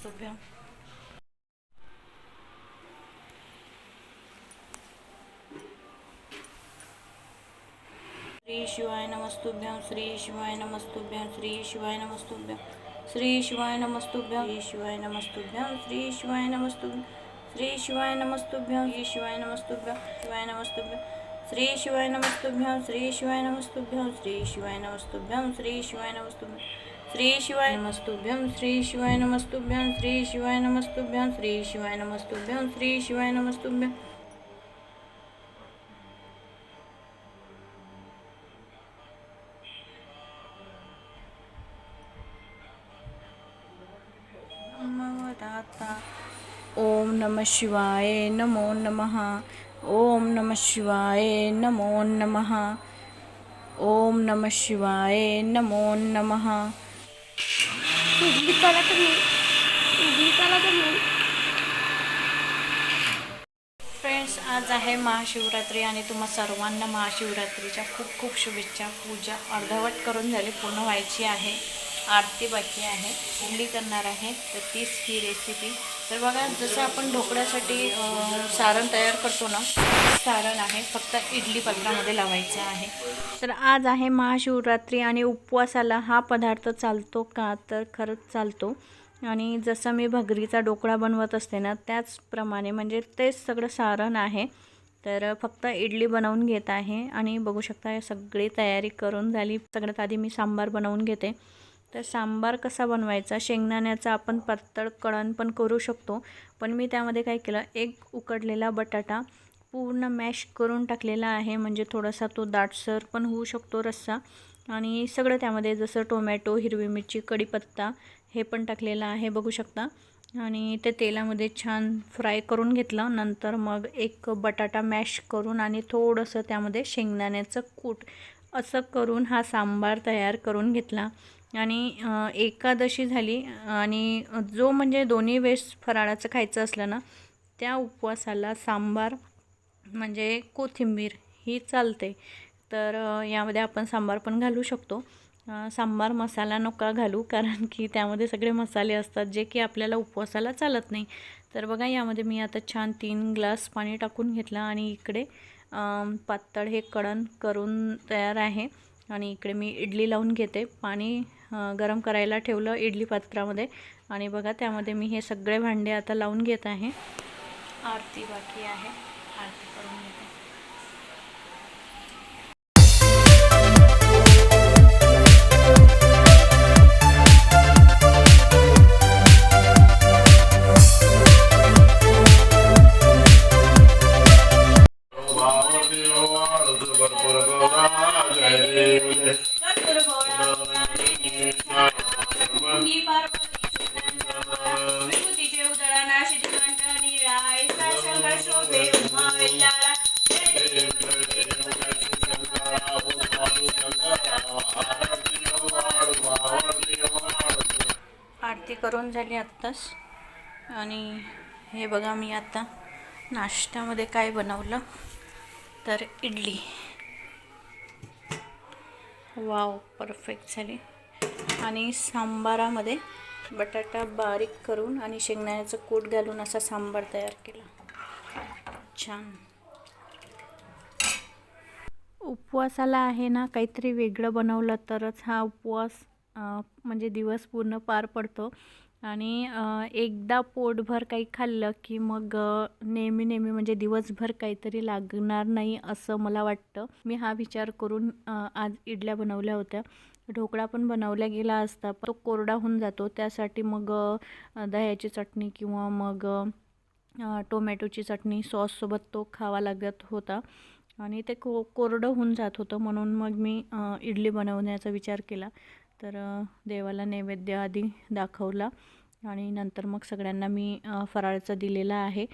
नमस्तुभ्यं श्री शिवाय नमस्तुभ्यं श्री शिवाय नमस्तुभ्यं श्री शिवाय नमस्तुभ्यं श्री शिवाय नमस्तुभ्यं श्री शिवाय नमस्तुभ्यं श्री शिवाय नमस्तुभ्यं श्री शिवाय नमस्तुभ्यं श्री शिवाय नमस्तुभ्यं शिवाय नमस्तुभ्यं श्री शिवाय नमस्तुभ्यं श्री शिवाय नमस्तुभ्यं श्री शिवाय नमस्तुभ्यं श्री शिवाय नमस्तुभ्यं श्री शिवाय नमस्तुभ्यम श्री शिवाय नमस्तुभ्यम श्री शिवाय नमस्तुभ्यम श्री शिवाय नमस्तुभ्यम श्री शिवाय नमस्तुभ्यम ओम नम शिवाय नमो नमः। ओम नम शिवाय नमो नमः। ओम नम शिवाय नमो नमः। इडली करा तुम्ही इडली तर मी फ्रेंड्स आज आहे महाशिवरात्री आणि तुम्हा सर्वांना महाशिवरात्रीच्या खूप खूप शुभेच्छा. पूजा अर्धवट करून झाली पूर्ण व्हायची आहे. आरती बाकी आहे. इडली करणार आहे. तर तीच ही रेसिपी तर बघा जसं आपण ढोकळ्यासाठी सारण तयार करतो ना सारण आहे फक्त इडली पात्रामध्ये लावायचं आहे. तर आज आहे महाशिवरात्री आणि उपवासाला हा पदार्थ चालतो का? तर खरंच चालतो. आणि जसं मी भगरीचा ढोकळा बनवत असते ना त्याचप्रमाणे म्हणजे तेच सगळं सारण आहे. तर फक्त इडली बनवून घेत आहे आणि बघू शकता सगळी तयारी करून झाली. सगळ्यात आधी मी सांबार बनवून घेते. तर सांबार कसा बनवायचा? शेंगदाण्याचा आपण पातळ कळण पण करू शकतो. पण मी त्यामध्ये काय केलं? एक उकडलेला बटाटा पूर्ण मॅश करून टाकलेला आहे. म्हणजे थोडासा तो दाटसर पण होऊ शकतो रस्सा. आणि सगळं त्यामध्ये जसं टोमॅटो हिरवी मिरची कढीपत्ता हे पण टाकलेलं आहे बघू शकता. आणि ते तेलामध्ये छान फ्राय करून घेतलं. नंतर मग एक बटाटा मॅश करून आणि थोडंसं त्यामध्ये शेंगदाण्याचं कूट असं करून हा सांबार तयार करून घेतला. आणि एकादशी झाली आणि जो म्हणजे दोन्ही वेळेस फराळाचं खायचं असलं ना त्या उपवासाला सांबार म्हणजे कोथिंबीर ही चालते. तर यामध्ये आपण सांबार पण घालू शकतो. सांबार मसाला नका घालू कारण की त्यामध्ये सगळे मसाले असतात जे की आपल्याला उपवासाला चालत नाही. तर बघा यामध्ये मी आता छान तीन ग्लास पाणी टाकून घेतलं आणि इकडे पातळ हे कढण करून तयार आहे. आणि इकडे मी इडली लावून घेते. पाणी गरम करायला ठेवलं इडली पात्रामध्ये. आणि बघा त्यामध्ये मी हे सगळे भांडे आता लावून घेत आहे. आरती बाकी आहे. आरती करून झाली आत्ताच. आणि हे बघा मी आता नाश्त्यामध्ये काय बनवलं. तर इडली. वाव परफेक्ट झाली. आणि सांबारामध्ये बटाटा बारीक करून आणि शेंगदाण्याचं कूट घालून असा सांबार तयार केला. छान. उपवासाला आहे ना काहीतरी वेगळं बनवलं तरच हा उपवास म्हणजे दिवस पूर्ण पार पडतो. आणि एकदा पोटभर काही खाल्लं की मग नेहमी नेहमी म्हणजे दिवसभर काहीतरी लागणार नाही असं मला वाटतं. मी हा विचार करून आज इडल्या बनवल्या होत्या. ढोकळा पण बनवला गेला असता तो कोरडा होऊन जातो. त्यासाठी मग दह्याची चटणी किंवा मग टोमॅटोची चटणी सॉससोबत तो खावा लागत होता. आणि ते को कोरडं होऊन जात होतं म्हणून मग मी इडली बनवण्याचा विचार केला. तर देवाला नैवेद्य आधी दाखवला आणि नंतर मग सगळ्यांना मी फराळाचं दिलेलं आहे.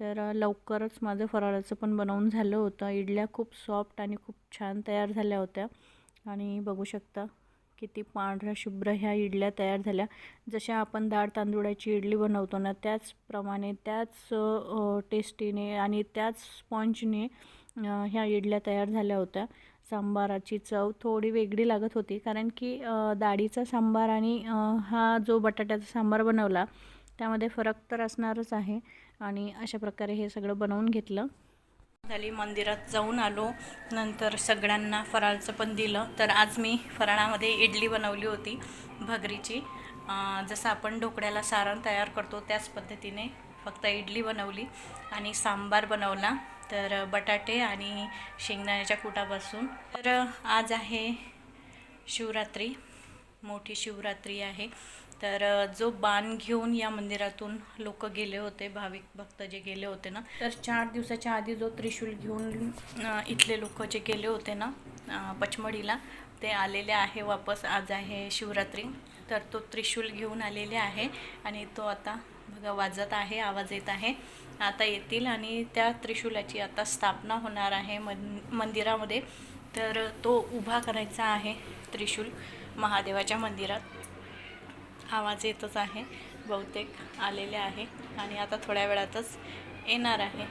तर लवकरच माझं फराळाचं पण बनवून झालं होतं. इडल्या खूप सॉफ्ट आणि खूप छान तयार झाल्या होत्या. आणि बघू शकता किती पांढऱ्या शुभ्र ह्या इडल्या तयार झाल्या. जशा आपण डाळ तांदूळाची इडली बनवतो ना त्याचप्रमाणे त्याच टेस्टीने आणि त्याच स्पॉन्जने ह्या इडल्या तयार झाल्या होत्या. सांबाराची चव थोडी वेगळी लागत होती कारण की डाळीचा सांबार आणि हा जो बटाट्याचा सांबार बनवला त्यामध्ये फरक तर असणारच आहे. आणि अशा प्रकारे हे सगळं बनवून घेतलं. झाली मंदिरात जाऊन आलो. नंतर सगळ्यांना फराळचं पण दिलं. तर आज मी फराळामध्ये इडली बनवली होती भगरीची. जसं आपण ढोकळ्याला सारण तयार करतो त्याच पद्धतीने फक्त इडली बनवली आणि सांबार बनवला. तर बटाटे आणि शेंगदाण्याच्या कुटापासून. तर आज आहे शिवरात्री मोठी शिवरात्री आहे. तर जो बाण घेऊन या मंदिरातून लोक गेले होते भाविक भक्त जे गेले होते ना तर चार दिवसाच्या आधी जो त्रिशूल घेऊन इथले लोक जे गेले होते ना पचमढीला ते आलेले आहे वापस. आज आहे शिवरात्री तर तो त्रिशूल घेऊन आलेले आहे आणि तो आता बघा वाजत आहे आवाज येत आहे. आता येतील आणि त्या त्रिशूलाची आता स्थापना होणार आहे मन मंदिरामध्ये. तर तो उभा करायचा आहे त्रिशूल महादेवाच्या मंदिरात. आवाज येतच आहे. बहुतेक आलेले आहे आणि आता थोड्या वेळातच येणार आहे.